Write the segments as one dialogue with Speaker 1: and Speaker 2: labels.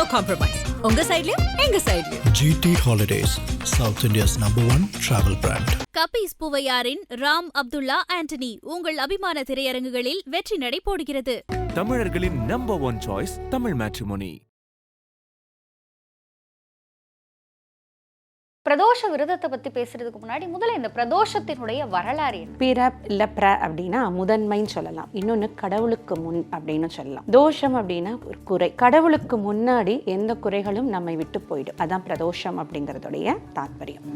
Speaker 1: No compromise உங்க சைடுலயும் எங்க சைடுலயும்
Speaker 2: GT Holidays, South India's number one travel brand.
Speaker 3: கபீஸ் பூவையாரின் ராம் அப்துல்லா ஆண்டனி உங்கள் அபிமான திரையரங்குகளில் வெற்றி நடை போடுகிறது.
Speaker 4: தமிழர்களின் number one choice Tamil matrimony
Speaker 5: பிரதோஷ விரதத்தை பத்தி பேசுறதுக்கு முன்னாடி முதல்ல இந்த பிரதோஷத்தினுடைய வரலாறு என்ன?
Speaker 6: பிற இல்ல பிர அப்படின்னா முதன்மைன்னு சொல்லலாம். இன்னொன்னு கடவுளுக்கு முன் அப்படின்னு சொல்லலாம். தோஷம் அப்படின்னா ஒரு குறை. கடவுளுக்கு முன்னாடி எந்த குறைகளும் நம்மை விட்டு போயிடும். அதான் பிரதோஷம் அப்படிங்கறதுடைய தாத்பரியம்.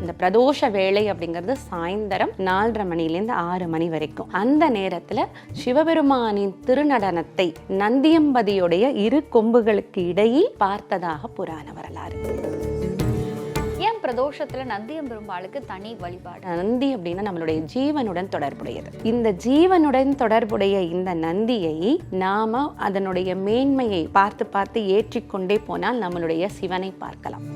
Speaker 6: இந்த பிரதோஷ வேலை அப்படிங்கிறது சாயந்தரம் நாலரை மணிலேருந்து ஆறு மணி வரைக்கும். அந்த நேரத்தில் சிவபெருமானின் திருநடனத்தை நந்தியம்பதியுடைய இரு கொம்புகளுக்கு இடையில் பார்த்ததாக புராண வரலாறு.
Speaker 5: பிரதோஷத்துல நந்தியம் பெருமாளுக்கு தனி வழிபாடு.
Speaker 6: நந்தி அப்படின்னா நம்மளுடைய ஜீவனுடன் தொடர்புடையது. இந்த ஜீவனுடன் தொடர்புடைய இந்த நந்தியை நாம அதனுடைய மேன்மையை பார்த்து பார்த்து ஏற்றிக்கொண்டே போனால் நம்மளுடைய சிவனை பார்க்கலாம்.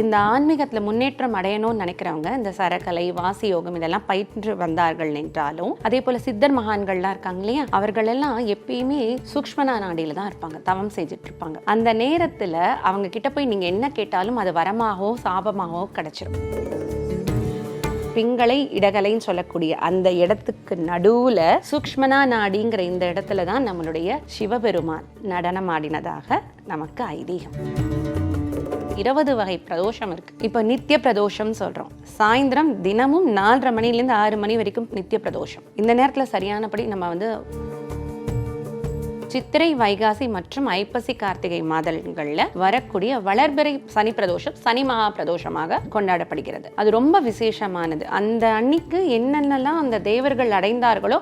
Speaker 6: இந்த ஆன்மீகத்தில் முன்னேற்றம் அடையணும்னு நினைக்கிறவங்க இந்த சரக்கலை வாசி யோகம் இதெல்லாம் பயின்று வந்தார்கள் என்றாலும் அதே போல சித்தர் மகான்கள்லாம் இருக்காங்க இல்லையா? அவர்கள் எல்லாம் எப்பயுமே சூக்மனா நாடியில தான் இருப்பாங்க தவம் செஞ்சுட்டு இருப்பாங்க. அந்த நேரத்துல அவங்க கிட்ட போய் நீங்க என்ன கேட்டாலும் அது வரமாகவோ சாபமாகவோ கிடைச்சிடும் பிங்களை இடகலைன்னு சொல்லக்கூடிய அந்த இடத்துக்கு நடுவுல சூக்மனா நாடிங்கிற இந்த இடத்துல தான் நம்மளுடைய சிவபெருமான் நடனமாடினதாக நமக்கு ஐதீகம். இருபது வகை பிரதோஷம் இருக்கு. இப்போ நித்திய பிரதோஷம் சொல்றோம். சாயந்தரம் தினமும் நாலரை மணிலேருந்து ஆறு மணி வரைக்கும் நித்திய பிரதோஷம். இந்த நேரத்தில் சரியானபடி நம்ம வந்து சித்திரை வைகாசி மற்றும் ஐப்பசி கார்த்திகை மாதங்களில் வரக்கூடிய வளர்பிறை சனி பிரதோஷம் சனி மகா பிரதோஷமாக கொண்டாடப்படுகிறது. அது ரொம்ப விசேஷமானது. அந்த அன்னைக்கு என்னென்னலாம் அந்த தேவர்கள் அடைந்தார்களோ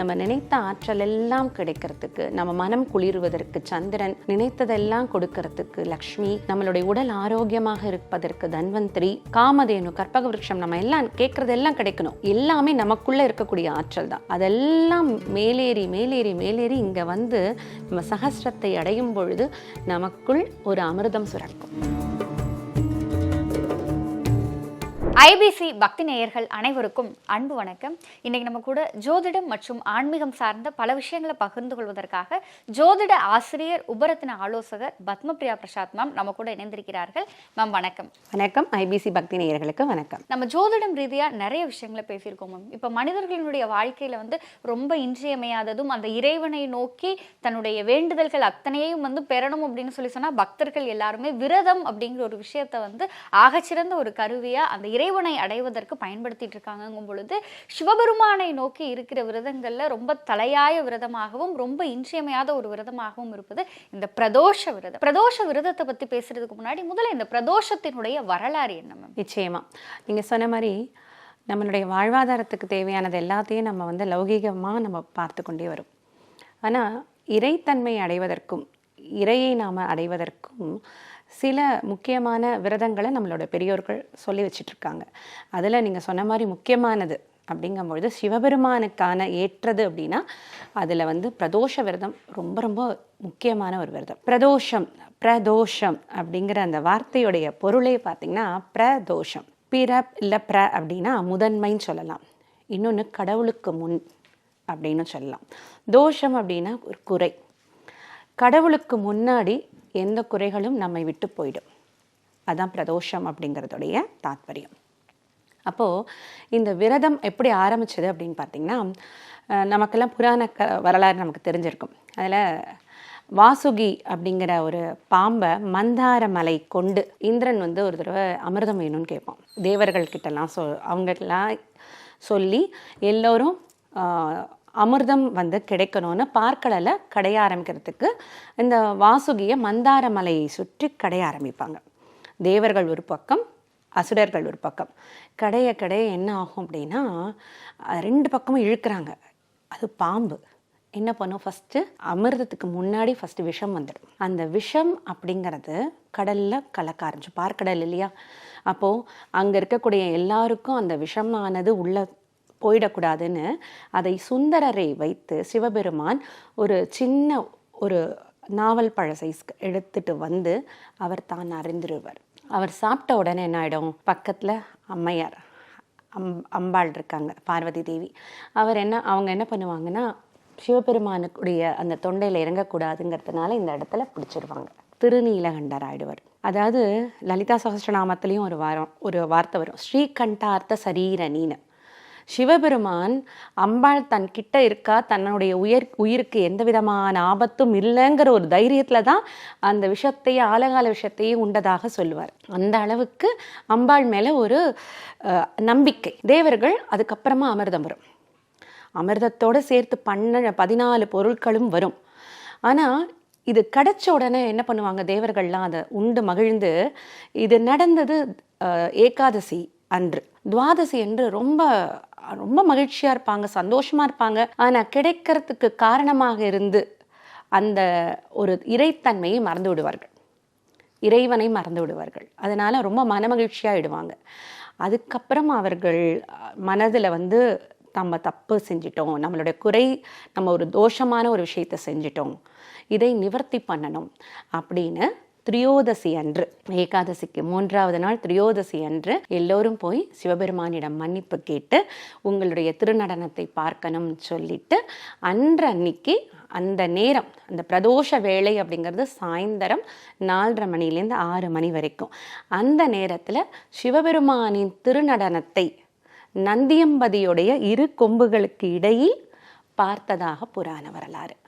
Speaker 6: நம்ம நினைத்த ஆற்றல் எல்லாம் கிடைக்கிறதுக்கு நம்ம மனம் குளிர்வதற்கு சந்திரன் நினைத்ததெல்லாம் கொடுக்கறதுக்கு லக்ஷ்மி நம்மளுடைய உடல் ஆரோக்கியமாக இருப்பதற்கு தன்வந்திரி காமதேனு கற்பக விருட்சம் நம்ம எல்லாம் கேட்கறதெல்லாம் கிடைக்கணும். எல்லாமே நமக்குள்ள இருக்கக்கூடிய ஆற்றல் தான். அதெல்லாம் மேலேறி மேலேறி மேலேறி இங்க வந்து நம்ம சகசிரத்தை அடையும் பொழுது நமக்குள் ஒரு அமிர்தம் சுரக்கும்.
Speaker 5: ஐபிசி பக்தி நேயர்கள் அனைவருக்கும் அன்பு வணக்கம். இன்னைக்கு நம்ம கூட ஜோதிடம் மற்றும் ஆன்மீகம் சார்ந்த பல விஷயங்களை பகிர்ந்து கொள்வதற்காக ஜோதிட ஆசிரியர் உபரத்தின ஆலோசகர் பத்மபிரியா பிரசாத் மேம் நம்ம கூட இணைந்திருக்கிறார்கள். மேம் வணக்கம்.
Speaker 6: வணக்கம். ஐபிசி பக்தி நேயர்களுக்கு வணக்கம்.
Speaker 5: நம்ம ஜோதிடம் ரீதியா நிறைய விஷயங்களை பேசியிருக்கோம் மேம் இப்போ மனிதர்களுடைய வாழ்க்கையில வந்து ரொம்ப இன்றியமையாததும் அந்த இறைவனை நோக்கி தன்னுடைய வேண்டுதல்கள் அத்தனையும் வந்து பெறணும் அப்படின்னு சொல்லி சொன்னா பக்தர்கள் எல்லாருமே விரதம் அப்படிங்கிற ஒரு விஷயத்தை வந்து ஆகச்சிறந்த ஒரு கருவியா அந்த இறைவனை அடைவதற்கு பயன்படுத்திட்டு இருக்காங்கங்கும் பொழுது சிவபெருமானை நோக்கி இருக்கிற விரதங்கள்ல ரொம்ப தலையாய விரதமாகவும் ரொம்ப இன்றியமையாத ஒரு விரதமாகவும் இருப்பது இந்த பிரதோஷ விரதம். பிரதோஷ விரதத்தை பத்தி பேசுறதுக்கு முன்னாடி முதல்ல இந்த பிரதோஷத்தினுடைய வரலாறு என்ன மேம்
Speaker 6: நிச்சயமா. நீங்க சொன்ன மாதிரி நம்மளுடைய வாழ்வாதாரத்துக்கு தேவையானது எல்லாத்தையும் நம்ம வந்து லௌகீகமாக நம்ம பார்த்து கொண்டே வரும். ஆனால் இறைத்தன்மை அடைவதற்கும் இறையை நாம் அடைவதற்கும் சில முக்கியமான விரதங்களை நம்மளோட பெரியோர்கள் சொல்லி வச்சிட்டு இருக்காங்க அதில் நீங்கள் சொன்ன மாதிரி முக்கியமானது அப்படிங்கும்பொழுது சிவபெருமானுக்கான ஏற்றது அப்படின்னா அதில் வந்து பிரதோஷ விரதம் ரொம்ப ரொம்ப முக்கியமான ஒரு விரதம். பிரதோஷம் பிரதோஷம் அப்படிங்கிற அந்த வார்த்தையுடைய பொருளே பார்த்திங்கன்னா பிரதோஷம். பிற இல்லை பிர அப்படின்னா முதன்மைன்னு சொல்லலாம். இன்னொன்று கடவுளுக்கு முன் அப்படின்னு சொல்லலாம். தோஷம் அப்படின்னா ஒரு குறை. கடவுளுக்கு முன்னாடி எந்த குறைகளும் நம்மை விட்டு போயிடும். அதான் பிரதோஷம் அப்படிங்கிறதுடைய தாத்பரியம். அப்போது இந்த விரதம் எப்படி ஆரம்பிச்சது அப்படின்னு பார்த்தீங்கன்னா நமக்கெல்லாம் புராண க வரலாறு நமக்கு தெரிஞ்சிருக்கும். அதில் வாசுகி அப்படிங்கிற ஒரு பாம்பை மந்தார மலை கொண்டு இந்திரன் வந்து ஒரு தடவை அமிர்தம் வேணும்னு கேட்பான். தேவர்கள்கிட்டலாம் சொ அவங்கெல்லாம் சொல்லி எல்லோரும் அமிர்தம் வந்து கிடைக்கணும்னு பார்க்கடலை கடைய ஆரம்பிக்கிறதுக்கு இந்த வாசுகியை மந்தார மலையை சுற்றி கடைய ஆரம்பிப்பாங்க. தேவர்கள் ஒரு பக்கம் அசுரர்கள் ஒரு பக்கம். கடைய கடைய என்ன ஆகும் அப்படின்னா ரெண்டு பக்கமும் இழுக்கிறாங்க. அது பாம்பு. என்ன பண்ணும்? ஃபஸ்ட்டு அமிர்தத்துக்கு முன்னாடி ஃபஸ்ட்டு விஷம் வந்துடும். அந்த விஷம் அப்படிங்கிறது கடலில் கலக்க ஆரம்பிச்சு பார்க்கடல் இல்லையா? அப்போது அங்கே இருக்கக்கூடிய எல்லாருக்கும் அந்த விஷமானது உள்ள போயிடக்கூடாதுன்னு அதை சுந்தரரை வைத்து சிவபெருமான் ஒரு சின்ன ஒரு நாவல் பழ சைஸ்க்கு எடுத்துட்டு வந்து அவர் தான் அறிந்துருவர். அவர் சாப்பிட்ட உடனே என்ன ஆகிடும் பக்கத்தில் அம்மையார் அம் அம்பாள் இருக்காங்க பார்வதி தேவி. அவர் என்ன அவங்க என்ன பண்ணுவாங்கன்னா சிவபெருமானுக்குடைய அந்த தொண்டையில் இறங்கக்கூடாதுங்கிறதுனால இந்த இடத்துல பிடிச்சிருவாங்க. திருநீலகண்டர் ஆயிடுவார். அதாவது லலிதா சகஸ்ரநாமத்திலையும் ஒரு வாரம் ஒரு வார்த்தை வரும். ஸ்ரீகண்டார்த்த சரீரனின்னு சிவபெருமான் அம்பாள் தன் கிட்ட இருக்கா? தன்னுடைய உயிர் உயிருக்கு எந்த விதமான ஆபத்தும் இல்லைங்கிற ஒரு தைரியத்தில் தான் அந்த விஷத்தையே ஆலகால விஷத்தையே உண்டதாக சொல்லுவார். அந்த அளவுக்கு அம்பாள் மேலே ஒரு நம்பிக்கை. தேவர்கள் அதுக்கப்புறமா அமிர்தம் வரும். அமிர்தத்தோடு சேர்த்து பண்ண பதினாலு பொருட்களும் வரும். ஆனால் இது கிடைச்ச உடனே என்ன பண்ணுவாங்க தேவர்கள்லாம்? அதை உண்டு மகிழ்ந்து இது நடந்தது ஏகாதசி அன்று. துவாதசி என்று ரொம்ப ரொம்ப மகிழ்ச்சியாக இருப்பாங்க சந்தோஷமாக இருப்பாங்க. ஆனால் கிடைக்கிறதுக்கு காரணமாக இருந்து அந்த ஒரு இறைத்தன்மையை மறந்து விடுவார்கள். இறைவனை மறந்து விடுவார்கள். அதனால் ரொம்ப மனமகிழ்ச்சியாகிடுவாங்க அதுக்கப்புறம் அவர்கள் மனதில் வந்து நம்ம தப்பு செஞ்சிட்டோம் நம்மளுடைய குறை நம்ம ஒரு தோஷமான ஒரு விஷயத்தை செஞ்சிட்டோம் இதை நிவர்த்தி பண்ணணும் அப்படின்னு திரியோதசி அன்று ஏகாதசிக்கு மூன்றாவது நாள் திரியோதசி அன்று எல்லோரும் போய் சிவபெருமானிடம் மன்னிப்பு கேட்டு உங்களுடைய திருநடனத்தை பார்க்கணும்னு சொல்லிட்டு அன்று அன்னைக்கு அந்த நேரம் அந்த பிரதோஷ வேலை அப்படிங்கிறது சாயந்தரம் நாலரை மணிலேருந்து ஆறு மணி வரைக்கும். அந்த நேரத்தில் சிவபெருமானின் திருநடனத்தை நந்தியம்பதியுடைய இரு கொம்புகளுக்கு இடையில் பார்த்ததாக புராண வரலாறு.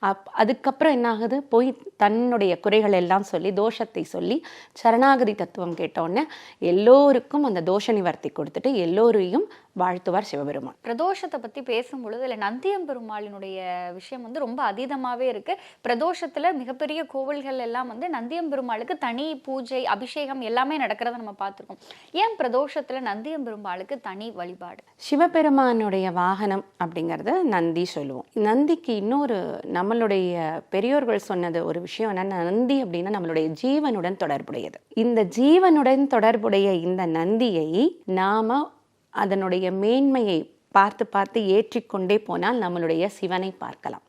Speaker 6: அப் அதுக்கப்புறம் என்ன ஆகுது போய் தன்னுடைய குறைகள் எல்லாம் சொல்லி தோஷத்தை சொல்லி சரணாகதி தத்துவம் கேட்டோடனே எல்லோருக்கும் அந்த தோஷ நிவர்த்தி கொடுத்துட்டு எல்லோரையும் வாழ்த்துவார் சிவபெருமான்.
Speaker 5: பிரதோஷத்தை பத்தி பேசும் பொழுது இல்லை நந்தியம் பெருமாளினுடைய விஷயம் வந்து ரொம்ப அதீதமாவே இருக்கு. பிரதோஷத்துல மிகப்பெரிய கோவில்கள் எல்லாம் வந்து நந்தியம் பெருமாளுக்கு தனி பூஜை அபிஷேகம் எல்லாமே நடக்கிறத நம்ம பார்த்திருக்கோம். ஏன் பிரதோஷத்துல நந்தியம் பெருமாளுக்கு தனி வழிபாடு?
Speaker 6: சிவபெருமானுடைய வாகனம் அப்படிங்கிறத நந்தி சொல்லுவோம். நந்திக்கு இன்னொரு நம்மளுடைய பெரியோர்கள் சொன்னது ஒரு விஷயம் என்னன்னா நந்தி அப்படின்னா நம்மளுடைய ஜீவனுடன் தொடர்புடையது. இந்த ஜீவனுடன் தொடர்புடைய இந்த நந்தியை நாம அதனுடைய மேன்மையை பார்த்து பார்த்து ஏற்றிக்கொண்டே போனால் நம்மளுடைய சிவனை பார்க்கலாம்.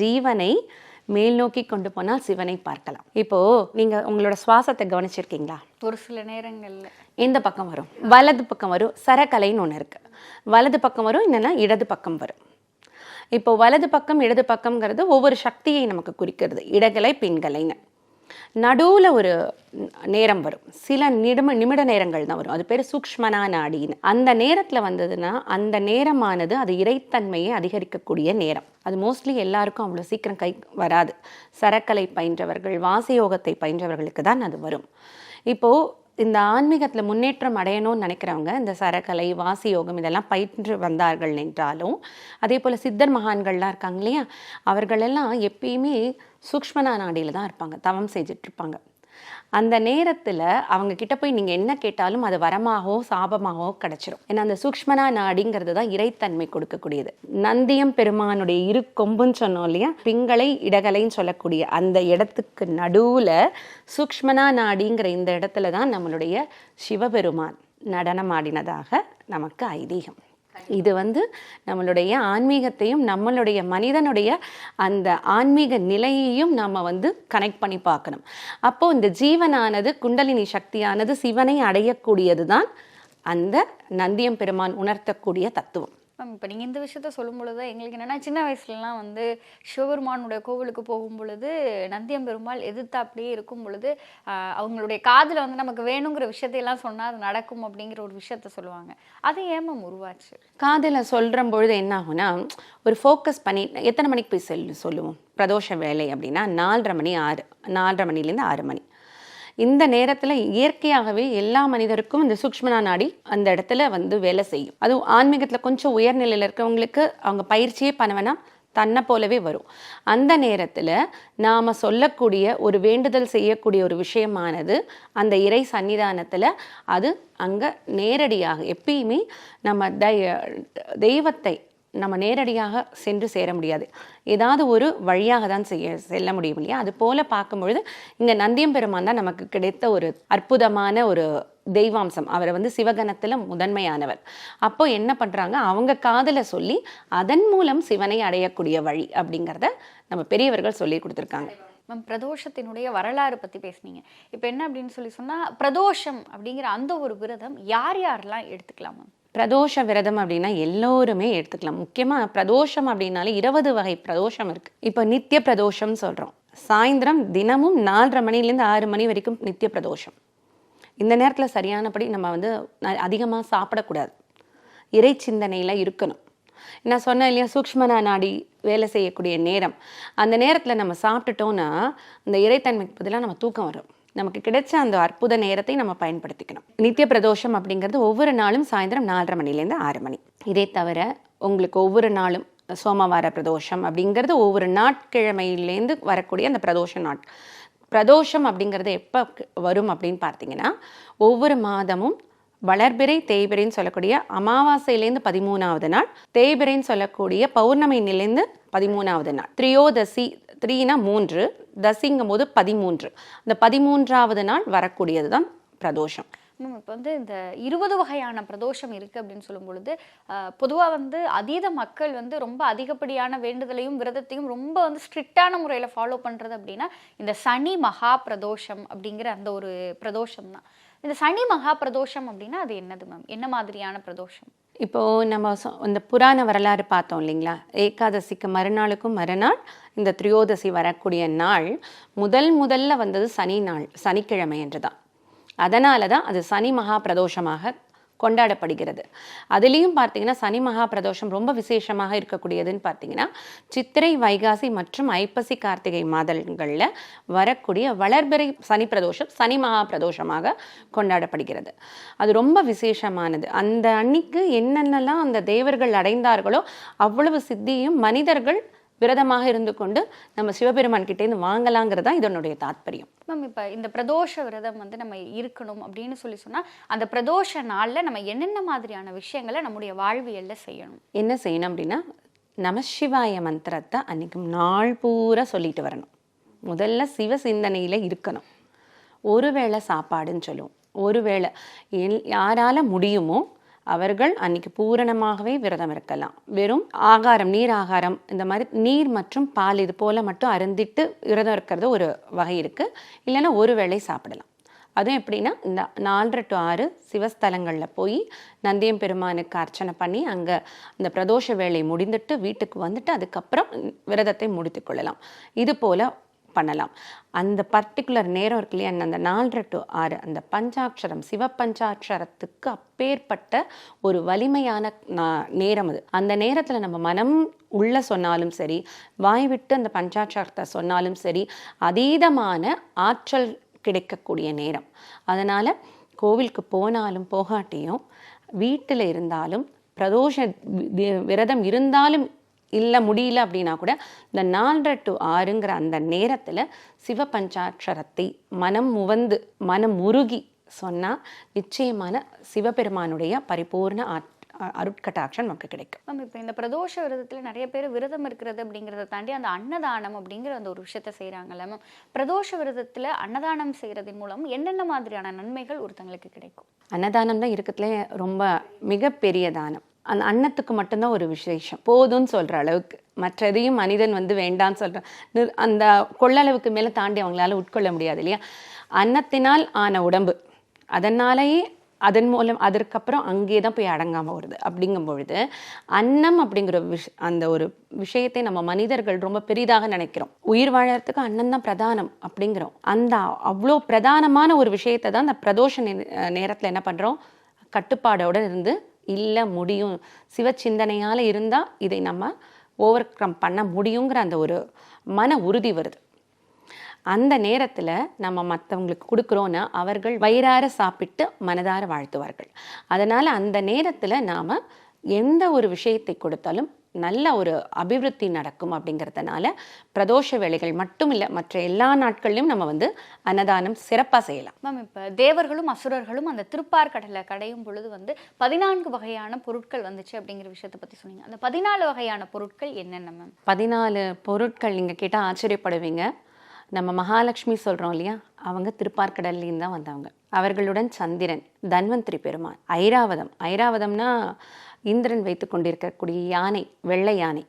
Speaker 6: ஜீவனை மேல் நோக்கி கொண்டு போனால் சிவனை பார்க்கலாம். இப்போ நீங்க உங்களோட சுவாசத்தை கவனிச்சிருக்கீங்களா?
Speaker 5: ஒரு சில நேரங்கள்ல.
Speaker 6: இந்த பக்கம் வரும். வலது பக்கம் வரும். சரக்கலைன்னு ஒன்று இருக்கு. வலது பக்கம் வரும். இல்லைன்னா இடது பக்கம் வரும். இப்போ வலது பக்கம் இடது பக்கம்ங்கிறது ஒவ்வொரு சக்தியை நமக்கு குறிக்கிறது. இடகலை பின்கலைன்னு. நடுவில் ஒரு நேரம் வரும். சில நிமிட நிமிட நேரங்கள் தான் வரும். அது பேர் சூக்மனா நாடின்னு அந்த நேரத்தில் வந்ததுன்னா அந்த நேரமானது அது இறைத்தன்மையை அதிகரிக்கக்கூடிய நேரம். அது மோஸ்ட்லி எல்லாருக்கும் அவ்வளோ சீக்கிரம் கை வராது. சரக்கலை பயின்றவர்கள் வாசயோகத்தை பயின்றவர்களுக்கு தான் அது வரும். இப்போது இந்த ஆன்மீகத்தில் முன்னேற்றம் அடையணும்னு நினைக்கிறவங்க இந்த சரக்கலை வாசி யோகம் இதெல்லாம் பயின்று வந்தார்கள் என்றாலும் அதே போல் சித்தர் மகான்கள்லாம் இருக்காங்க இல்லையா? அவர்களெல்லாம் எப்பயுமே சூக்ஷ்மனா நாடியில் தான் இருப்பாங்க தவம் செஞ்சுட்டு இருப்பாங்க. அந்த நேரத்தில் அவங்க கிட்ட போய் நீங்கள் என்ன கேட்டாலும் அது வரமாகவோ சாபமாகவோ கிடச்சிரும். ஏன்னா அந்த சூக்மனா நாடிங்கிறது தான் இறைத்தன்மை கொடுக்கக்கூடியது. நந்தியம் பெருமானுடைய இரு கொம்புன்னு சொன்னோம் இல்லையா? பிங்களை இடகலைன்னு சொல்லக்கூடிய அந்த இடத்துக்கு நடுவில் சூக்மனா நாடிங்கிற இந்த இடத்துல தான் நம்மளுடைய சிவபெருமான் நடனமாடினதாக நமக்கு ஐதீகம். இது வந்து நம்மளுடைய ஆன்மீகத்தையும் நம்மளுடைய மனிதனுடைய அந்த ஆன்மீக நிலையையும் நாம் வந்து கனெக்ட் பண்ணி பார்க்கணும். அப்போ இந்த ஜீவனானது குண்டலினி சக்தியானது சிவனை அடையக்கூடியது தான் அந்த நந்தியம் பெருமான் உணர்த்தக்கூடிய தத்துவம்.
Speaker 5: மேம் இப்போ நீங்கள் இந்த விஷயத்த சொல்லும் பொழுது எங்களுக்கு என்னென்னா சின்ன வயசுலலாம் வந்து சிவபெருமானுடைய கோவிலுக்கு போகும் பொழுது நந்தியம் பெருமாள் அப்படியே இருக்கும் பொழுது அவங்களுடைய காதில் வந்து நமக்கு வேணுங்கிற விஷயத்தையெல்லாம் சொன்னால் அது நடக்கும் அப்படிங்கிற ஒரு விஷயத்த சொல்லுவாங்க. அது ஏன் மேம் உருவாச்சு?
Speaker 6: காதில் சொல்கிற பொழுது என்ன ஆகும்னா ஒரு ஃபோக்கஸ் பண்ணி எத்தனை மணிக்கு போய் செல் சொல்லுவோம்? பிரதோஷ வேலை அப்படின்னா நாலரை மணி ஆறு நாலரை மணிலேருந்து ஆறு மணி. இந்த நேரத்தில் இயற்கையாகவே எல்லா மனிதருக்கும் இந்த சூக்மனா நாடி அந்த இடத்துல வந்து வேலை செய்யும். அதுவும் ஆன்மீகத்தில் கொஞ்சம் உயர்நிலையில் இருக்கிறவங்களுக்கு அவங்க பயிற்சியே பண்ணவனா தன்னை போலவே வரும். அந்த நேரத்தில் நாம் சொல்லக்கூடிய ஒரு வேண்டுதல் செய்யக்கூடிய ஒரு விஷயமானது அந்த இறை சன்னிதானத்தில் அது அங்கே நேரடியாக எப்பயுமே நம்ம தெய்வத்தை நம்ம நேரடியாக சென்று சேர முடியாது. ஏதாவது ஒரு வழியாக தான் செய்ய செல்ல முடியும் இல்லையா? அது போல பார்க்கும்பொழுது இங்கே நந்தியம் பெருமான் தான் நமக்கு கிடைத்த ஒரு அற்புதமான ஒரு தெய்வாம்சம். அவரை வந்து சிவகணத்தில் முதன்மையானவர். அப்போ என்ன பண்ணுறாங்க அவங்க காதலை சொல்லி அதன் மூலம் சிவனை அடையக்கூடிய வழி அப்படிங்கிறத நம்ம பெரியவர்கள் சொல்லி கொடுத்துருக்காங்க.
Speaker 5: மேம் பிரதோஷத்தினுடைய வரலாறு பற்றி பேசுனீங்க. இப்போ என்ன அப்படின்னு சொல்லி சொன்னால் பிரதோஷம் அப்படிங்கிற அந்த ஒரு விரதம் யார் யாரெல்லாம் எடுத்துக்கலாம் மேம்?
Speaker 6: பிரதோஷ விரதம் அப்படின்னா எல்லோருமே எடுத்துக்கலாம். முக்கியமாக பிரதோஷம் அப்படின்னாலே இருபது வகை பிரதோஷம் இருக்குது இப்போ நித்திய பிரதோஷம் சொல்கிறோம் சாயந்தரம் தினமும் நாலரை மணிலேருந்து ஆறு மணி வரைக்கும் நித்திய பிரதோஷம். இந்த நேரத்தில் சரியானபடி நம்ம வந்து அதிகமாக சாப்பிடக்கூடாது. இறை சிந்தனையில் இருக்கணும். நான் சொன்னேன் இல்லையா சூக்மனா நாடி வேலை செய்யக்கூடிய நேரம். அந்த நேரத்தில் நம்ம சாப்பிட்டுட்டோன்னா இந்த இறைத்தன்மைக்கு பதிலாக நம்ம தூக்கம் வரும். நமக்கு கிடைச்ச அந்த அற்புத நேரத்தை நம்ம பயன்படுத்திக்கணும். நித்திய பிரதோஷம் அப்படிங்கிறது ஒவ்வொரு நாளும் சாயந்தரம் நாலரை மணிலேருந்து ஆறு மணி. இதே தவிர உங்களுக்கு ஒவ்வொரு நாளும் சோமவார பிரதோஷம் அப்படிங்கிறது ஒவ்வொரு நாட்கிழமையிலேருந்து வரக்கூடிய அந்த பிரதோஷ நாட் பிரதோஷம் அப்படிங்கிறது எப்போ வரும் அப்படின்னு பார்த்தீங்கன்னா ஒவ்வொரு மாதமும் வளர்பிறை தேய்பிறைன்னு சொல்லக்கூடிய அமாவாசையிலேருந்து பதிமூணாவது நாள் தேய்பிறைன்னு சொல்லக்கூடிய பௌர்ணமியிலேருந்து பதிமூணாவது நாள். த்ரியோதசி த்ரீனா மூன்று தசிங்கும் போது பதிமூன்று. அந்த பதிமூன்றாவது நாள் வரக்கூடியது தான் பிரதோஷம்.
Speaker 5: மேம் இப்போ வந்து இந்த இருபது வகையான பிரதோஷம் இருக்குது அப்படின்னு சொல்லும் பொழுது பொதுவாக வந்து அதீத மக்கள் வந்து ரொம்ப அதிகப்படியான வேண்டுதலையும் விரதத்தையும் ரொம்ப வந்து ஸ்ட்ரிக்டான முறையில் ஃபாலோ பண்ணுறது அப்படின்னா இந்த சனி மகா பிரதோஷம் அப்படிங்கிற அந்த ஒரு பிரதோஷம் தான் இந்த சனி மகா பிரதோஷம் அப்படின்னா அது என்னது மேம் என்ன மாதிரியான பிரதோஷம்?
Speaker 6: இப்போது நம்ம இந்த புராண வரலாறு பார்த்தோம் இல்லைங்களா? ஏகாதசிக்கு மறுநாளுக்கும் மறுநாள் இந்த திரியோதசி வரக்கூடிய நாள் முதல் முதல்ல வந்தது சனி நாள் சனிக்கிழமை என்று தான் அதனால தான் அது சனி மகா பிரதோஷமாக கொண்டாடப்படுகிறது. அதுலேயும் பார்த்தீங்கன்னா சனி மகா பிரதோஷம் ரொம்ப விசேஷமாக இருக்கக்கூடியதுன்னு பார்த்தீங்கன்னா சித்திரை வைகாசி மற்றும் ஐப்பசி கார்த்திகை மாதங்களில் வரக்கூடிய வளர்பிறை சனி பிரதோஷம் சனி மகா பிரதோஷமாக கொண்டாடப்படுகிறது. அது ரொம்ப விசேஷமானது. அந்த அன்னைக்கு என்னென்னலாம் அந்த தேவர்கள் அடைந்தார்களோ அவ்வளவு சித்தியும் மனிதர்கள் விரதமாக இருந்து கொண்டு நம்ம சிவபெருமான் கிட்டேருந்து வாங்கலாங்கிறது தான் இதனுடைய தாத்பரியம்.
Speaker 5: மேம் இப்போ இந்த பிரதோஷ விரதம் வந்து நம்ம இருக்கணும் அப்படின்னு சொல்லி சொன்னால் அந்த பிரதோஷ நாளில் நம்ம என்னென்ன மாதிரியான விஷயங்களை நம்முடைய வாழ்வியலில் செய்யணும்?
Speaker 6: என்ன செய்யணும் அப்படின்னா நமசிவாய மந்திரத்தை அன்னைக்கு நாள் பூரா சொல்லிட்டு வரணும். முதல்ல சிவ சிந்தனையில் இருக்கணும். ஒருவேளை சாப்பாடுன்னு சொல்லுவோம். ஒருவேளை யாரால முடியுமோ அவர்கள் அன்னைக்கு பூரணமாகவே விரதம் இருக்கலாம். வெறும் ஆகாரம் நீர் ஆகாரம் இந்த மாதிரி நீர் மற்றும் பால் இது போல மட்டும் அருந்திட்டு விரதம் இருக்கிறது ஒரு வகை இருக்குது இல்லைன்னா ஒரு வேளை சாப்பிடலாம். அதுவும் எப்படின்னா இந்த நாலரை டு ஆறு சிவஸ்தலங்களில் போய் நந்தியம் பெருமானுக்கு அர்ச்சனை பண்ணி அங்கே இந்த பிரதோஷ வேலை முடிந்துட்டு வீட்டுக்கு வந்துட்டு அதுக்கப்புறம் விரதத்தை முடித்து கொள்ளலாம். இது போல் பண்ணலாம். அந்த பர்டிகுலர் நேரம் இருக்கு இல்லையா? அந்த நாலரை டு ஆறு அந்த பஞ்சாட்சரம் சிவபஞ்சாட்சரத்துக்கு அப்பேற்பட்ட ஒரு வலிமையான நேரம் அது. அந்த நேரத்தில் நம்ம மனம் உள்ள சொன்னாலும் சரி வாய் விட்டு அந்த பஞ்சாட்சரத்தை சொன்னாலும் சரி அதீதமான ஆற்றல் கிடைக்கக்கூடிய நேரம். அதனால் கோவிலுக்கு போனாலும் போகாட்டியும் வீட்டில் இருந்தாலும் பிரதோஷ வி- விரதம் இருந்தாலும் இல்லை முடியல அப்படின்னா கூட இந்த நாலரை டு ஆறுங்கிற அந்த நேரத்தில் சிவபஞ்சாட்சரத்தை மனம் முவந்து மனம் உருகி சொன்னால் நிச்சயமான சிவபெருமானுடைய பரிபூர்ண ஆட்- அ- அருட்கட்டாட்சம் நமக்கு கிடைக்கும்.
Speaker 5: மேம் இப்போ இந்த பிரதோஷ விரதத்தில் நிறைய பேர் விரதம் இருக்கிறது அப்படிங்கிறத தாண்டி அந்த அன்னதானம் அப்படிங்கிற அந்த ஒரு விஷயத்த செய்கிறாங்கல்ல மேம் பிரதோஷ விரதத்தில் அன்னதானம் செய்கிறதன் மூலம் என்னென்ன மாதிரியான நன்மைகள் ஒருத்தங்களுக்கு கிடைக்கும்?
Speaker 6: அன்னதானம் தான் இருக்கிறதுலே ரொம்ப மிகப்பெரிய தானம். அந்த அன்னத்துக்கு மட்டும்தான் ஒரு விசேஷம். போதும்னு சொல்கிற அளவுக்கு. மற்றதையும் மனிதன் வந்து வேண்டான்னு சொல்கிற அந்த கொள்ளளவுக்கு மேலே தாண்டி அவங்களால உட்கொள்ள முடியாது இல்லையா? அன்னத்தினால் ஆன உடம்பு. அதனாலேயே அதன் மூலம் அதற்கப்புறம் அங்கே தான் போய் அடங்காமல் வருது. அப்படிங்கும் பொழுது அன்னம் அப்படிங்கிற விஷ அந்த ஒரு விஷயத்தை நம்ம மனிதர்கள் ரொம்ப பெரிதாக நினைக்கிறோம். உயிர் வாழறதுக்கு அன்னம் தான் பிரதானம் அப்படிங்கிறோம். அந்த அவ்வளோ பிரதானமான ஒரு விஷயத்தை தான் அந்த பிரதோஷ நேரத்தில் என்ன பண்ணுறோம் கட்டுப்பாடோடு இருந்து இல்லை முடியும். சிவ சிந்தனையால் இருந்தால் இதை நம்ம ஓவர் கம் பண்ண முடியுங்கிற அந்த ஒரு மன உறுதி வருது. அந்த நேரத்தில் நம்ம மற்றவங்களுக்கு கொடுக்குறோன்னா அவர்கள் வயிறார சாப்பிட்டு மனதார வாழ்த்துவார்கள். அதனால் அந்த நேரத்தில் நாம் எந்த ஒரு விஷயத்தை கொடுத்தாலும் நல்ல ஒரு அபிவிருத்தி நடக்கும் அப்படிங்கிறதுனால பிரதோஷ வேலைகள் மட்டும் இல்லை மற்ற எல்லா நாட்கள்லையும் நம்ம வந்து அன்னதானம் சிறப்பாக செய்யலாம்.
Speaker 5: மேம் இப்போ தேவர்களும் அசுரர்களும் அந்த திருப்பார்கடலை கடையும் பொழுது வந்து பதினான்கு வகையான பொருட்கள் வந்துச்சு அப்படிங்கிற விஷயத்தை பற்றி சொன்னீங்க. அந்த பதினாலு வகையான பொருட்கள் என்னென்ன மேம்?
Speaker 6: பதினாலு பொருட்கள் நீங்கள் கேட்டால் ஆச்சரியப்படுவீங்க. நம்ம மகாலட்சுமி சொல்கிறோம் இல்லையா? அவங்க திருப்பார்கடல்லேருந்து தான் வந்தவங்க. அவர்களுடன் சந்திரன் தன்வந்திரி பெருமான் ஐராவதம். ஐராவதம்னா இந்திரன் வைத்து கொண்டிருக்கக்கூடிய யானை வெள்ளை யானை.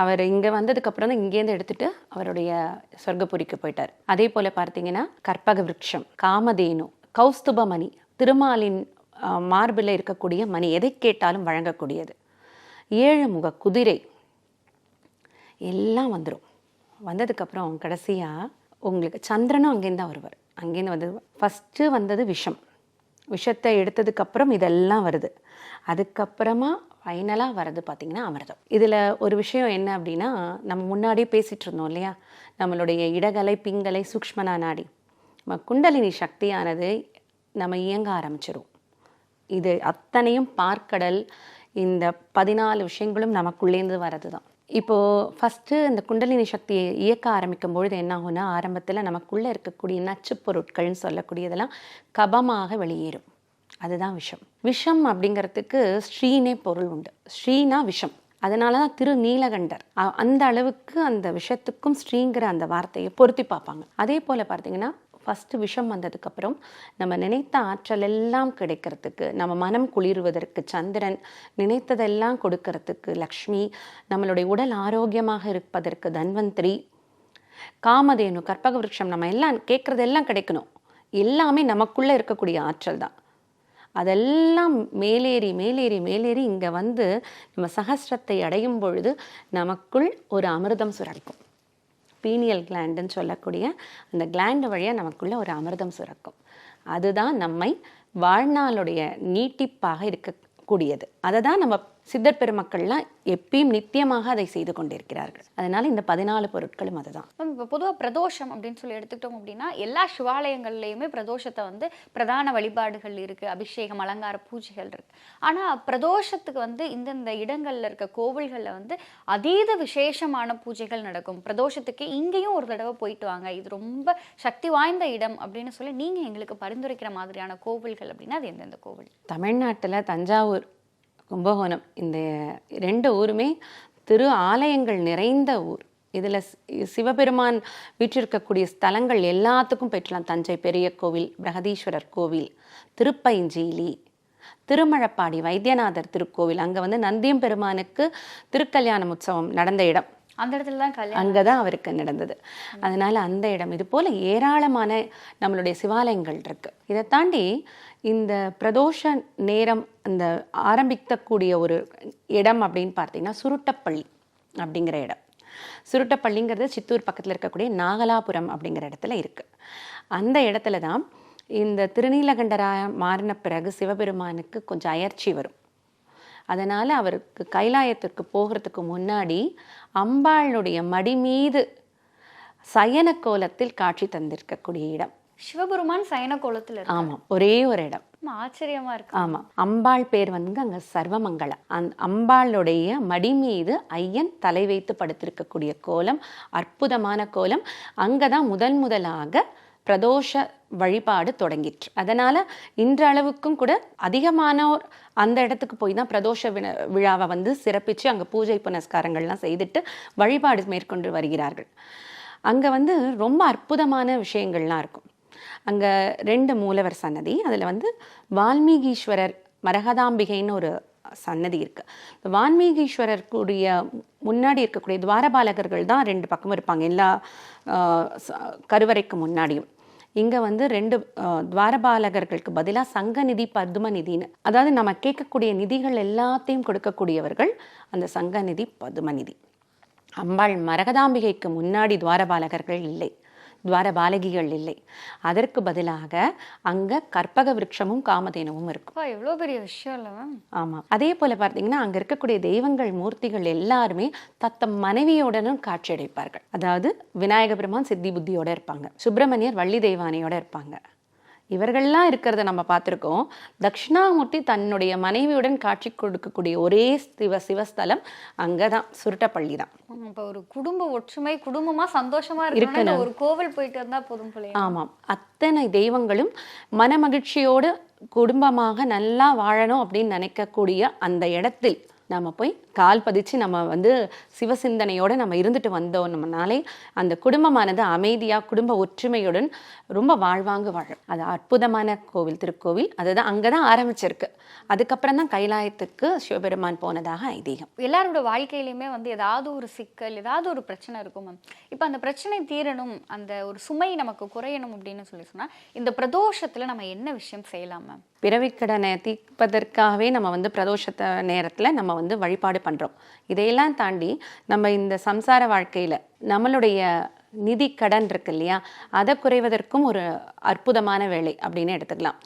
Speaker 6: அவர் இங்கே வந்ததுக்கப்புறம் தான் இங்கேருந்து எடுத்துட்டு அவருடைய சொர்க்கபுரிக்கு போயிட்டார். அதே போல் பார்த்தீங்கன்னா கற்பக விருட்சம் காமதேனு கௌஸ்துபமணி திருமாலின் மார்பில் இருக்கக்கூடிய மணி எதை கேட்டாலும் வழங்கக்கூடியது. ஏழு முக குதிரை. எல்லாம் வந்துடும் வந்ததுக்கப்புறம் கடைசியாக உங்களுக்கு சந்திரனும் அங்கேருந்து தான் வருவார். அங்கேருந்து வந்து ஃபஸ்ட்டு வந்தது விஷம். விஷத்தை எடுத்ததுக்கப்புறம் இதெல்லாம் வருது. அதுக்கப்புறமா ஃபைனலாக வர்றது பார்த்திங்கன்னா அமிர்தம். இதில் ஒரு விஷயம் என்ன அப்படின்னா நம்ம முன்னாடியே பேசிகிட்டு இருந்தோம் இல்லையா? நம்மளுடைய இடகலை பிங்கலை சூக்மனா நாடி. நம்ம குண்டலினி சக்தியானது நம்ம இயங்க ஆரம்பிச்சிடும் இது அத்தனையும் பார்க்கடல் இந்த பதினாலு விஷயங்களும் நமக்குள்ளேருந்து வர்றது தான் இப்போது ஃபஸ்ட்டு இந்த குண்டலினி சக்தியை இயக்க ஆரம்பிக்கும் பொழுது என்ன ஆகும்னா ஆரம்பத்தில் நமக்குள்ளே இருக்கக்கூடிய நச்சு பொருட்கள்னு சொல்லக்கூடியதெல்லாம் கபமாக வெளியேறும். அதுதான் விஷம். விஷம் அப்படிங்கிறதுக்கு ஸ்ரீனே பொருள் உண்டு. ஸ்ரீனா விஷம். அதனால தான் திரு நீலகண்டர். அந்த அளவுக்கு அந்த விஷத்துக்கும் ஸ்ரீங்கிற அந்த வார்த்தையை பொருத்தி பார்ப்பாங்க. அதே போல் பார்த்தீங்கன்னா ஃபஸ்ட்டு விஷம் வந்ததுக்கப்புறம் நம்ம நினைத்த ஆற்றல் எல்லாம் கிடைக்கிறதுக்கு நம்ம மனம் குளிர்வதற்கு சந்திரன் நினைத்ததெல்லாம் கொடுக்கறதுக்கு லக்ஷ்மி நம்மளுடைய உடல் ஆரோக்கியமாக இருப்பதற்கு தன்வந்திரி காமதேனு கற்பக விருட்சம் நம்ம எல்லாம் கேட்குறதெல்லாம் கிடைக்கணும். எல்லாமே நமக்குள்ளே இருக்கக்கூடிய ஆற்றல் தான். அதெல்லாம் மேலேறி மேலேறி மேலேறி இங்கே வந்து நம்ம சகசிரத்தை அடையும் பொழுது நமக்குள் ஒரு அமிர்தம் சுரக்கும். பீனியல் கிளாண்டுன்னு சொல்லக்கூடிய அந்த கிளாண்டு வழியாக நமக்குள்ளே ஒரு அமிர்தம் சுரக்கும். அதுதான் நம்மை வாழ்நாளுடைய நீட்டிப்பாக இருக்கக்கூடியது. அதை தான் நம்ம சித்தர் பெருமக்கள்லாம் எப்பயும் நித்தியமாக அதை செய்து கொண்டிருக்கிறார்கள். அதனால் இந்த பதினாலு பொருட்களும் அதுதான்.
Speaker 5: மேம் இப்போ பொதுவாக பிரதோஷம் அப்படின்னு சொல்லி எடுத்துக்கிட்டோம் அப்படின்னா எல்லா சிவாலயங்கள்லையுமே பிரதோஷத்தை வந்து பிரதான வழிபாடுகள் இருக்குது அபிஷேகம் அலங்கார பூஜைகள் இருக்கு. ஆனால் பிரதோஷத்துக்கு வந்து இந்தந்த இடங்கள்ல இருக்க கோவில்களில் வந்து அதீத விசேஷமான பூஜைகள் நடக்கும். பிரதோஷத்துக்கு இங்கேயும் ஒரு தடவை போயிட்டு வாங்க. இது ரொம்ப சக்தி வாய்ந்த இடம் அப்படின்னு சொல்லி நீங்கள் எங்களுக்கு பரிந்துரைக்கிற மாதிரியான கோவில்கள் அப்படின்னா அது எந்தெந்த கோவில்?
Speaker 6: தமிழ்நாட்டில் தஞ்சாவூர் கும்பகோணம். இந்த ரெண்டு ஊருமே திரு ஆலயங்கள் நிறைந்த ஊர். இதில் சிவபெருமான் வீற்றிருக்கக்கூடிய ஸ்தலங்கள் எல்லாத்துக்கும் பெற்றலாம். தஞ்சை பெரிய கோவில் பிரகதீஸ்வரர் கோவில் திருப்பைஞ்சீலி திருமழப்பாடி வைத்தியநாதர் திருக்கோவில். அங்கே வந்து நந்தியம் பெருமானுக்கு திருக்கல்யாணம் உற்சவம் நடந்த இடம்.
Speaker 5: அந்த இடத்துல தான் கல்யாணம்
Speaker 6: அங்கே தான் அவருக்கு நடந்தது. அதனால அந்த இடம் இது போல ஏராளமான நம்மளுடைய சிவாலயங்கள் இருக்கு. இதை தாண்டி இந்த பிரதோஷ நேரம் அந்த ஆரம்பிக்கக்கூடிய ஒரு இடம் அப்படின்னு பார்த்தீங்கன்னா சுருட்டப்பள்ளி அப்படிங்கிற இடம். சுருட்டப்பள்ளிங்கிறது சித்தூர் பக்கத்தில் இருக்கக்கூடிய நாகலாபுரம் அப்படிங்கிற இடத்துல இருக்கு. அந்த இடத்துல தான் இந்த திருநீலகண்டராய மாறின பிறகு சிவபெருமானுக்கு கொஞ்சம் அயற்சி வரும். அதனால் அவருக்கு கைலாயத்திற்கு போகிறதுக்கு முன்னாடி அம்பாளுடைய மடி மீது சயன கோலத்தில் காட்சி தந்திருக்கக்கூடிய இடம்.
Speaker 5: சிவபெருமான் சயன கோலத்தில்
Speaker 6: ஆமாம் ஒரே ஒரு இடம்.
Speaker 5: ஆச்சரியமா இருக்கு.
Speaker 6: ஆமாம் அம்பாள் பேர் வந்து அங்கே சர்வமங்கலம் அந் அம்பாளுடைய மடி மீது ஐயன் தலை வைத்து படுத்திருக்கக்கூடிய கோலம் அற்புதமான கோலம். அங்கே தான் முதல் முதலாக பிரதோஷ வழிபாடு தொடங்கிற்று. அதனால் இன்றளவுக்கும் கூட அதிகமானோர் அந்த இடத்துக்கு போய் தான் பிரதோஷ விழாவை வந்து சிறப்பித்து அங்கே பூஜை புனஸ்காரங்கள்லாம் செய்துட்டு வழிபாடு மேற்கொண்டு வருகிறார்கள். அங்கே வந்து ரொம்ப அற்புதமான விஷயங்கள்லாம் இருக்கும். அங்கே ரெண்டு மூலவர் சன்னதி அதில் வந்து வால்மீகீஸ்வரர் மரகதாம்பிகைன்னு ஒரு சன்னதி இருக்கு. வான்மீகீஸ்வரர் கூடிய முன்னாடி இருக்கக்கூடிய துவாரபாலகர்கள் தான் ரெண்டு பக்கமும் இருப்பாங்க. எல்லா கருவறைக்கு முன்னாடியும். இங்கே வந்து ரெண்டு துவாரபாலகர்களுக்கு பதிலாக சங்கநிதி பதுமநிதின்னு அதாவது நம்ம கேட்கக்கூடிய நிதிகள் எல்லாத்தையும் கொடுக்கக்கூடியவர்கள் அந்த சங்கநிதி பதுமநிதி அம்பாள் மரகதாம்பிகைக்கு முன்னாடி துவாரபாலகர்கள் இல்லை. துவாரபாலகிகள் இல்லை. அதற்கு பதிலாக அங்கே கற்பக விருட்சமும் காமதேனுவும் இருக்கும்.
Speaker 5: எவ்வளோ பெரிய விஷயம் இல்லை மேம்.
Speaker 6: ஆமாம் அதே போல் பார்த்தீங்கன்னா அங்கே இருக்கக்கூடிய தெய்வங்கள் மூர்த்திகள் எல்லாருமே தத்தம் மனைவியோடனும் காட்சியளிப்பார்கள். அதாவது விநாயக பெருமான் சித்தி புத்தியோட இருப்பாங்க. சுப்பிரமணியர் வள்ளி தெய்வானையோட இருப்பாங்க. இவர்கள்லாம் இருக்கிறத நம்ம பார்த்துருக்கோம். தட்சிணாமூர்த்தி தன்னுடைய மனைவியுடன் காட்சி கொடுக்கக்கூடிய ஒரே சிவ சிவஸ்தலம் அங்கே தான் சுருட்டப்பள்ளி தான்.
Speaker 5: இப்போ ஒரு குடும்ப ஒற்றுமை குடும்பமா சந்தோஷமா இருக்கணும்னா ஒரு கோவில் போயிட்டு வந்தா போதும் போல
Speaker 6: ஆமாம். அத்தனை தெய்வங்களும் மனமகிழ்ச்சியோடு குடும்பமாக நல்லா வாழணும் அப்படின்னு நினைக்கக்கூடிய அந்த இடத்தில் நம்ம போய் கால் பதிச்சு நம்ம வந்து சிவசிந்தனையோடு நம்ம இருந்துட்டு வந்தோம்னாலே அந்த குடும்பமானது அமைதியாக குடும்ப ஒற்றுமையுடன் ரொம்ப வாழ்வாங்க வாழும். அது அற்புதமான கோவில் திருக்கோவில். அதுதான் அங்கே தான் ஆரம்பிச்சிருக்கு. அதுக்கப்புறம் தான் கைலாயத்துக்கு சிவபெருமான் போனதாக ஐதீகம்.
Speaker 5: எல்லாரோட வாழ்க்கையிலையுமே வந்து ஏதாவது ஒரு சிக்கல் ஏதாவது ஒரு பிரச்சனை இருக்கும் மேம். இப்போ அந்த பிரச்சனை தீரணும் அந்த ஒரு சுமை நமக்கு குறையணும் அப்படின்னு சொல்லி சொன்னால் இந்த பிரதோஷத்தில் நம்ம என்ன விஷயம் செய்யலாம் மேம்?
Speaker 6: பிறவிக்கடனை தீர்ப்பதற்காகவே நம்ம வந்து பிரதோஷத்தை நேரத்தில் நம்ம வந்து வழிபாடு பண்ணுறோம் இதையெல்லாம் தாண்டி நம்ம இந்த சம்சார வாழ்க்கையில் நம்மளுடைய நிதி கடன் இருக்கு இல்லையா? அதை குறைவதற்கும் ஒரு அற்புதமான வேலை அப்படின்னு எடுத்துக்கலாம்.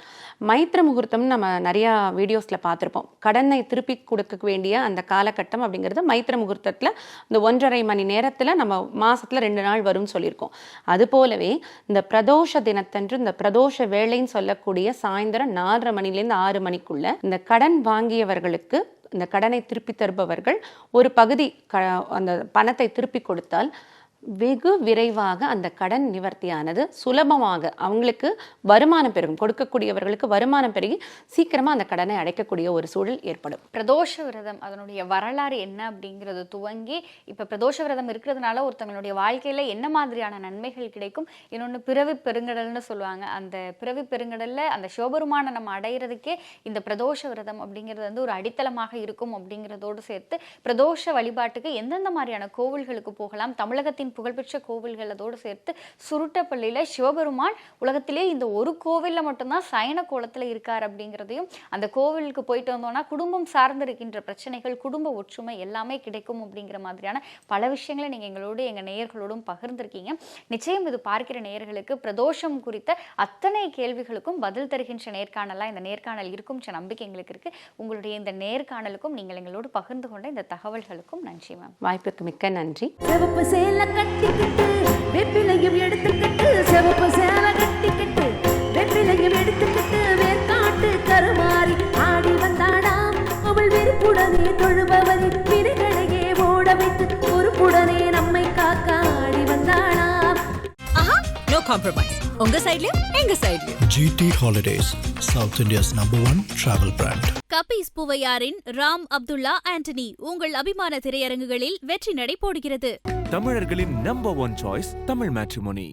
Speaker 6: மைத்திர முகூர்த்தம்னு நம்ம நிறையா வீடியோஸில் பார்த்துருப்போம். கடனை திருப்பி கொடுக்க வேண்டிய அந்த காலகட்டம் அப்படிங்கிறது மைத்திர முகூர்த்தத்தில் இந்த ஒன்றரை மணி நேரத்தில் நம்ம மாதத்தில் ரெண்டு நாள் வரும்னு சொல்லியிருக்கோம். அது போலவே இந்த பிரதோஷ தினத்தன்று இந்த பிரதோஷ வேலைன்னு சொல்லக்கூடிய சாயந்தரம் நாலரை மணிலேருந்து ஆறு மணிக்குள்ள இந்த கடன் வாங்கியவர்களுக்கு இந்த கடனை திருப்பி தருபவர்கள் ஒரு பகுதி க அந்த பணத்தை திருப்பி கொடுத்தால் வெகு விரைவாக அந்த கடன் நிவர்த்தியானது சுலபமாக அவங்களுக்கு வருமானம் பெருகும். கொடுக்கக்கூடியவர்களுக்கு வருமானம் பெருகி சீக்கிரமாக அந்த கடனை அடைக்கக்கூடிய ஒரு சூழல் ஏற்படும்.
Speaker 5: பிரதோஷ விரதம் அதனுடைய வரலாறு என்ன அப்படிங்கிறது துவங்கி இப்போ பிரதோஷ விரதம் இருக்கிறதுனால ஒருத்தவங்களுடைய வாழ்க்கையில் என்ன மாதிரியான நன்மைகள் கிடைக்கும்? இன்னொன்று பிறவி பெருங்கடல்னு சொல்லுவாங்க. அந்த பிறவி பெருங்கடலில் அந்த சிவபெருமானை நம்ம அடையிறதுக்கே இந்த பிரதோஷ விரதம் அப்படிங்கிறது வந்து ஒரு அடித்தளமாக இருக்கும் அப்படிங்கிறதோடு சேர்த்து பிரதோஷ வழிபாட்டுக்கு எந்தெந்த மாதிரியான கோவில்களுக்கு போகலாம் தமிழகத்தின் புகழ்பெற்ற கோவில்கள் அதோடு சேர்த்து சுருட்டப்பள்ளியில் சிவபெருமான் உலகத்திலே இந்த ஒரு கோவிலில் மட்டும்தான் சயன கோலத்தில் இருக்கார் அப்படிங்கிறதையும் அந்த கோவிலுக்கு போயிட்டு வந்தோம்னா குடும்பம் சார்ந்து இருக்கின்ற பிரச்சனைகள் குடும்ப ஒற்றுமை எல்லாமே கிடைக்கும் அப்படிங்கிற மாதிரியான பல விஷயங்களை நீங்கள் எங்களோடு எங்கள் நேயர்களோடும் பகிர்ந்திருக்கீங்க. நிச்சயம் இது பார்க்கிற நேயர்களுக்கு பிரதோஷம் குறித்த அத்தனை கேள்விகளுக்கும் பதில் தருகின்ற நேர்காணலாக இந்த நேர்காணல் இருக்கும் நம்பிக்கை எங்களுக்கு இருக்கு. உங்களுடைய இந்த நேர்காணலுக்கும் நீங்கள் எங்களோடு பகிர்ந்து கொண்ட இந்த தகவல்களுக்கும் நன்றி மேம்
Speaker 6: வாய்ப்புக்கு மிக்க நன்றி.
Speaker 1: கட்டிக்கிட்டு வெப்பிலையும் எடுத்துக்கிட்டு சிவப்பு சேலை கட்டிக்கிட்டு வெப்பிலையும் எடுத்துக்கிட்டு வேர்க்காட்டு கருமாறி ஆடி வந்தாடாம் அவள் வெறுப்புடனே தொழுபவரின் விடுகளையே ஓட வைத்து பொறுப்புடனே நம்மை காக்க ஆடி வந்தாடாம்
Speaker 7: ஆஹா நோ காம்ப்ரமைஸ் உங்க சைடுலயும் எங்க சைடுலயும்
Speaker 2: GT Holidays, South India's number one travel brand.
Speaker 3: கபீஸ் பூவையாரின் ராம் அப்துல்லா ஆண்டனி உங்கள் அபிமான திரையரங்குகளில் வெற்றி நடை போடுகிறது.
Speaker 4: தமிழர்களின் number one choice Tamil matrimony